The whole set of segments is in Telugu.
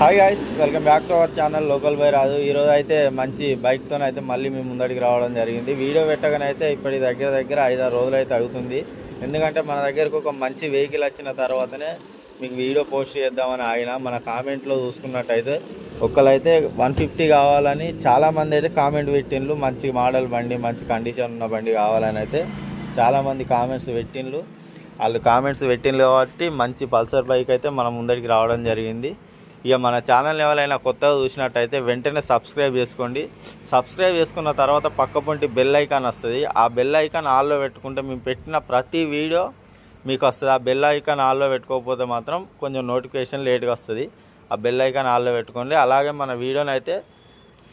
Hi guys welcome back to our channel local by Raju ఈరోజు అయితే మంచి బైక్తో అయితే మళ్ళీ మేము ముందడికి రావడం జరిగింది. వీడియో పెట్టగానైతే ఇప్పటి దగ్గర దగ్గర ఐదారు రోజులు అయితే అవుతుంది. ఎందుకంటే మన దగ్గరకు ఒక మంచి వెహికల్ వచ్చిన తర్వాతనే మీకు వీడియో పోస్ట్ చేద్దామని ఆగిన మన కామెంట్లో చూసుకున్నట్టయితే ఒకళ్ళైతే వన్ ఫిఫ్టీ కావాలని చాలామంది అయితే కామెంట్ పెట్టిండ్రు మంచి మోడల్ బండి మంచి కండిషన్ ఉన్న బండి కావాలని అయితే చాలామంది కామెంట్స్ పెట్టిండ్రు వాళ్ళు కామెంట్స్ పెట్టిండ్రు కాబట్టి మంచి పల్సర్ బైక్ అయితే మన ముందడికి రావడం జరిగింది. ఇక మన ఛానల్ ఎవరైనా కొత్తగా చూసినట్టయితే వెంటనే సబ్స్క్రైబ్ చేసుకోండి. సబ్స్క్రైబ్ చేసుకున్న తర్వాత పక్కపొంటి బెల్ ఐకాన్ వస్తుంది. ఆ బెల్ ఐకాన్ ఆల్లో పెట్టుకుంటే మేము పెట్టిన ప్రతి వీడియో మీకు వస్తుంది. ఆ బెల్ ఐకాన్ ఆల్లో పెట్టుకోకపోతే మాత్రం కొంచెం నోటిఫికేషన్ లేట్గా వస్తుంది. ఆ బెల్ ఐకాన్ ఆల్లో పెట్టుకోండి. అలాగే మన వీడియోని అయితే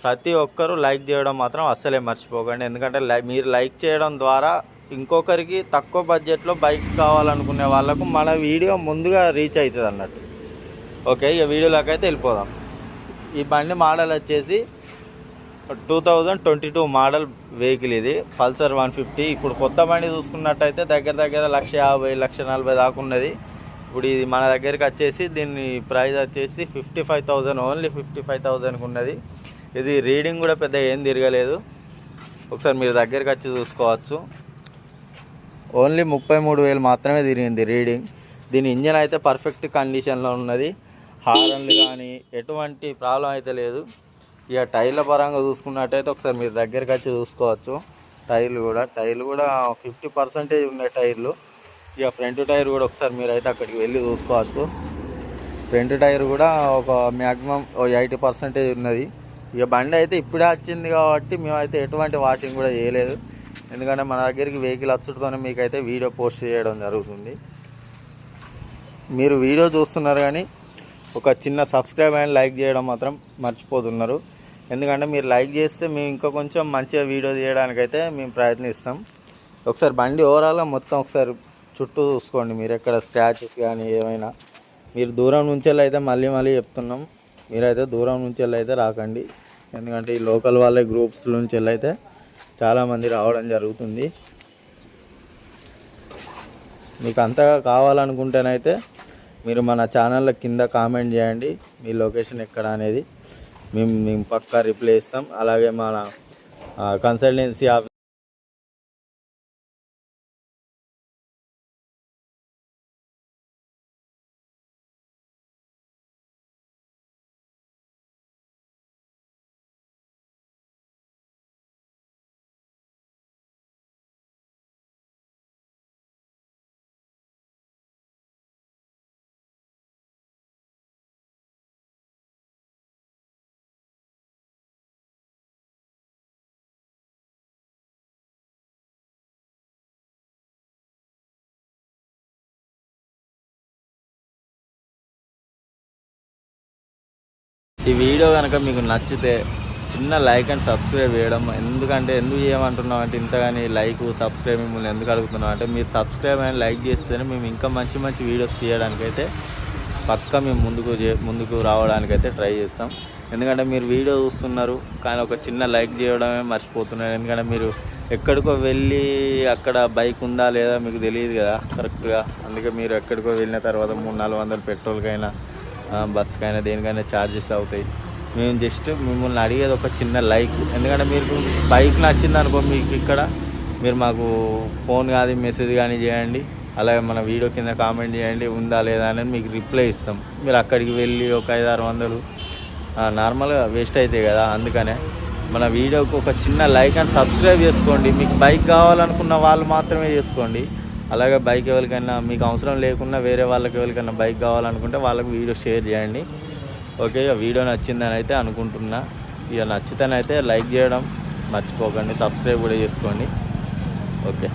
ప్రతి ఒక్కరూ లైక్ చేయడం మాత్రం అస్సలే మర్చిపోకండి. ఎందుకంటే మీరు లైక్ చేయడం ద్వారా ఇంకొకరికి తక్కువ బడ్జెట్లో బైక్స్ కావాలనుకునే వాళ్ళకు మన వీడియో ముందుగా రీచ్ అవుతుంది అన్నట్టు ఓకే ఇక వీడియోలోకి అయితే వెళ్ళిపోదాం. ఈ బండి మోడల్ వచ్చేసి two thousand twenty two model vehicle ఇది పల్సర్ వన్ ఫిఫ్టీ. ఇప్పుడు కొత్త బండి చూసుకున్నట్టయితే దగ్గర దగ్గర లక్ష యాభై లక్ష నలభై దాకా ఉన్నది. ఇప్పుడు ఇది మన దగ్గరికి వచ్చేసి దీని ప్రైస్ వచ్చేసి fifty five thousand only fifty five థౌజండ్కి ఉన్నది. ఇది రీడింగ్ కూడా పెద్ద ఏం తిరగలేదు. ఒకసారి మీరు దగ్గరికి వచ్చి చూసుకోవచ్చు. ఓన్లీ ముప్పై మూడు వేలు మాత్రమే తిరిగింది రీడింగ్. దీని ఇంజన్ అయితే పర్ఫెక్ట్ కండిషన్లో ఉన్నది. హారన్లు కానీ ఎటువంటి ప్రాబ్లం అయితే లేదు. ఇక టైర్ల పరంగా చూసుకున్నట్టయితే ఒకసారి మీరు దగ్గరికి వచ్చి చూసుకోవచ్చు. టైర్లు కూడా టైర్లు కూడా ఫిఫ్టీ పర్సెంటేజ్ ఉన్నాయి టైర్లు. ఇక ఫ్రంట్ టైర్ కూడా ఒకసారి మీరు అయితే అక్కడికి వెళ్ళి చూసుకోవచ్చు. ఫ్రంట్ టైర్ కూడా ఒక మ్యాక్సిమం ఎయిటీ పర్సెంటేజ్ ఉన్నది. ఇక బండి అయితే ఇప్పుడే వచ్చింది కాబట్టి మేమైతే ఎటువంటి వాషింగ్ కూడా చేయలేదు. ఎందుకంటే మన దగ్గరికి వెహికల్ వచ్చుడుతోనే మీకైతే వీడియో పోస్ట్ చేయడం జరుగుతుంది. మీరు వీడియో చూస్తున్నారు కానీ ఒక చిన్న సబ్స్క్రైబ్ అండ్ లైక్ చేయడం మాత్రం మర్చిపోతున్నారు. ఎందుకంటే మీరు లైక్ చేస్తే మేము ఇంకా కొంచెం మంచిగా వీడియో తీయడానికైతే మేము ప్రయత్నిస్తాం. ఒకసారి బండి ఓవరాల్గా మొత్తం ఒకసారి చుట్టూ చూసుకోండి. మీరు ఎక్కడ స్క్రాచెస్ కానీ ఏమైనా మీరు దూరం నుంచి అయితే మళ్ళీ మళ్ళీ చెప్తున్నాం. మీరైతే దూరం నుంచి అయితే రాకండి. ఎందుకంటే ఈ లోకల్ వాళ్ళే గ్రూప్స్ నుంచి అయితే చాలామంది రావడం జరుగుతుంది. మీకు అంతగా కావాలనుకుంటేనైతే మీరు మన ఛానల్లో కింద కామెంట్ చేయండి. మీ లొకేషన్ ఎక్కడ అనేది. మేము మేము పక్కా రిప్లై ఇస్తాం అలాగే మన కన్సల్టెన్సీ ఆఫీస్ ఈ వీడియో కనుక మీకు నచ్చితే చిన్న లైక్ అండ్ సబ్స్క్రైబ్ చేయడం. ఎందుకంటే ఎందుకు చేయమంటున్నాం అంటే ఇంతగాని లైక్ సబ్స్క్రైబ్ మిమ్మల్ని ఎందుకు అడుగుతున్నాం అంటే మీరు సబ్స్క్రైబ్ అని లైక్ చేస్తేనే మేము ఇంకా మంచి మంచి వీడియోస్ తీయడానికైతే పక్కా మేము ముందుకు చే ముందుకు రావడానికైతే ట్రై చేస్తాం. ఎందుకంటే మీరు వీడియో చూస్తున్నారు కానీ ఒక చిన్న లైక్ చేయడమే మర్చిపోతున్నారు. ఎందుకంటే మీరు ఎక్కడికో వెళ్ళి అక్కడ బైక్ ఉందా లేదా మీకు తెలియదు కదా కరెక్ట్గా. అందుకే మీరు ఎక్కడికో వెళ్ళిన తర్వాత మూడు నాలుగు వందలు పెట్రోల్కైనా బస్సుకైనా దేనికైనా ఛార్జెస్ అవుతాయి. మేము జస్ట్ మిమ్మల్ని అడిగేది ఒక చిన్న లైక్ ఎందుకంటే మీరు బైక్ నచ్చింది అనుకో మీకు ఇక్కడ మీరు మాకు ఫోన్ కానీ మెసేజ్ కానీ చేయండి. అలాగే మన వీడియో కింద కామెంట్ చేయండి ఉందా లేదా అనేది మీకు రిప్లై ఇస్తాం. మీరు అక్కడికి వెళ్ళి ఒక ఐదు ఆరు వందలు నార్మల్గా వేస్ట్ అవుతాయి కదా అందుకనే మన వీడియోకి ఒక చిన్న లైక్ అండ్ సబ్స్క్రైబ్ చేసుకోండి. మీకు బైక్ కావాలనుకున్న వాళ్ళు మాత్రమే చేసుకోండి. అలాగే బైక్ ఎవరికైనా మీకు అవసరం లేకుండా వేరే వాళ్ళకి ఎవరికైనా బైక్ కావాలనుకుంటే వాళ్ళకి వీడియో షేర్ చేయండి. ఓకే ఇక వీడియో నచ్చిందని అయితే అనుకుంటున్నా. ఇక నచ్చితేనైతే లైక్ చేయడం మర్చిపోకండి సబ్స్క్రైబ్ కూడా చేసుకోండి. ఓకే